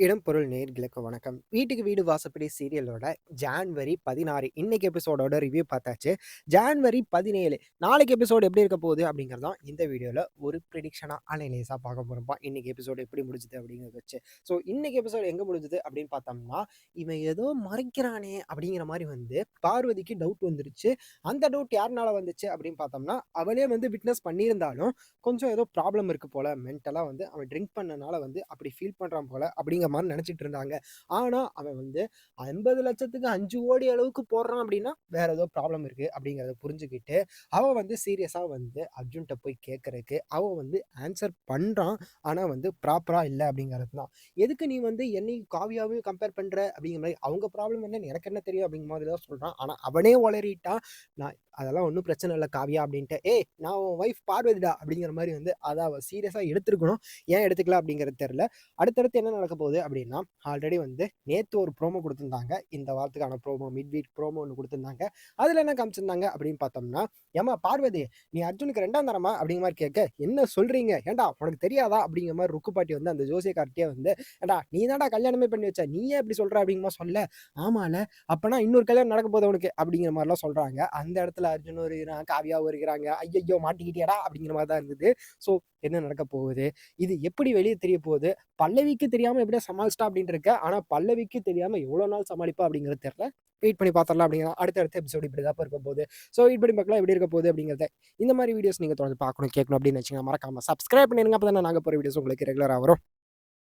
இடம் பொருள் நேர்களுக்கு வணக்கம். வீட்டுக்கு வீடு வாசப்படி சீரியலோட ஜான்வரி பதினாறு. இன்னைக்கு எபிசோடோட ரிவ்யூ பார்த்தாச்சு. ஜான்வரி பதினேழு. நாளைக்கு எபிசோடு எப்படி இருக்க போகுது அப்படிங்கிறது தான் இந்த வீடியோவில் ஒரு ப்ரிடிக்ஷனாக அனலைஸாக பார்க்க போகிறோம்ப்பா இன்னைக்கு எபிசோடு எப்படி முடிஞ்சுது அப்படிங்கிறத வச்சு. ஸோ இன்னைக்கு எபிசோடு எங்கே முடிஞ்சுது அப்படின்னு பார்த்தோம்னா இவன் ஏதோ மறைக்கிறானே அப்படிங்கிற மாதிரி வந்து பார்வதிக்கு டவுட் வந்துருச்சு. அந்த டவுட் யாருனால வந்துச்சு அப்படின்னு பார்த்தோம்னா அவளே வந்து விட்னஸ் பண்ணியிருந்தாலும் கொஞ்சம் ஏதோ ப்ராப்ளம் இருக்குது போல மென்டலாக வந்து அவன் ட்ரிங்க் பண்ணனால வந்து அப்படி ஃபீல் பண்ணுறான் போல அப்படிங்கிற மாதிரி நினச்சிட்டு இருந்தாங்க. ஆனால் அவன் வந்து ஐம்பது லட்சத்துக்கு அஞ்சு கோடி அளவுக்கு போடுறான் அப்படின்னா வேற ஏதோ ப்ராப்ளம் இருக்குது அப்படிங்கிறத புரிஞ்சுக்கிட்டு அவன் வந்து சீரியஸாக வந்து அர்ஜுன்கிட்ட போய் கேட்குறதுக்கு அவன் வந்து ஆன்சர் பண்ணுறான் ஆனால் வந்து ப்ராப்பராக இல்லை அப்படிங்கிறது தான். எதுக்கு நீ வந்து என்னையும் காவியாவையும் கம்பேர் பண்ணுற அப்படிங்கிற மாதிரி அவங்க ப்ராப்ளம் என்னன்னு எனக்கு என்ன தெரியும் அப்படிங்கிற மாதிரி தான் சொல்கிறான் ஆனால் அவனே உளறிட்டான். நான் அதெல்லாம் ஒன்றும் பிரச்சனை இல்லை காவியா அப்படின்ட்டு. ஏய் நான் உன் ஒய்ஃப் பார்வதிடா அப்படிங்கிற மாதிரி வந்து அதை அவள் சீரியஸாக எடுத்துருக்கணும். ஏன் எடுத்துக்கலாம் அப்படிங்கிறது தெரில அடுத்தடுத்து என்ன நடக்க போகுது? அப்படின்னா ஆல்ரெடி வந்து நேற்று ஒரு ப்ரோமோ கொடுத்துருந்தாங்க. இந்த வாரத்துக்கான ப்ரோமோ மிட் வீக் ப்ரோமோ ஒன்று கொடுத்துருந்தாங்க. அதில் என்ன காமிச்சிருந்தாங்க அப்படின்னு பார்த்தோம்னா ஏமா பார்வதி நீ அர்ஜுனுக்கு ரெண்டாம் தரமா அப்படிங்கிற மாதிரி கேட்க என்ன சொல்றீங்க? ஏண்டா உனக்கு தெரியாதா? அப்படிங்கிற மாதிரி ருக்குப்பாட்டி வந்து அந்த ஜோசியக்கார்ட்டே வந்து ஏண்டா நீ தான்டா கல்யாணமே பண்ணி வச்ச நீ ஏன் இப்படி சொல்ற அப்படிங்கிற மாதிரி சொல்ல ஆமால அப்போனா இன்னொரு கல்யாணம் நடக்க போகுது உனக்கு அப்படிங்கிற மாதிரிலாம் சொல்றாங்க. அந்த இடத்துல அர்ஜுன் வருகிறான் காவியா வருகிறாங்க ஐயோ மாட்டிக்கிட்டியாடா அப்படிங்கிற மாதிரி தான் இருந்தது. ஸோ என்ன நடக்க போகுது? இது எப்படி வெளியே தெரிய போகுது? பல்லவிக்கு தெரியாம எப்படியா சமாளிச்சிட்டா அப்படின்ட்டு இருக்க ஆனால் பல்லவிக்கு தெரியாமல் எவ்வளோ நாள் சமாளிப்பா அப்படிங்கிறது தெரியல. வெயிட் பண்ணி பார்த்துடலாம் அப்படிங்கிற அடுத்த அடுத்த எபிசோடு இப்படி தான் இருக்க போகுது. ஸோ வெயிட் பண்ணி பார்க்கலாம் எப்படி இருக்க போகுது அப்படிங்கிறத. இந்த மாதிரி வீடியோஸ் நீங்கள் தொடர்ந்து பார்க்கணும் கேட்கணும் அப்படின்னு வச்சுக்கோங்க மறக்காமல் சப்ஸ்கிரைப் பண்ணிடுங்க. அப்போ தான் நாங்கள் போகிற வீடியோஸ் உங்களுக்கு ரெகுலராக வரும்.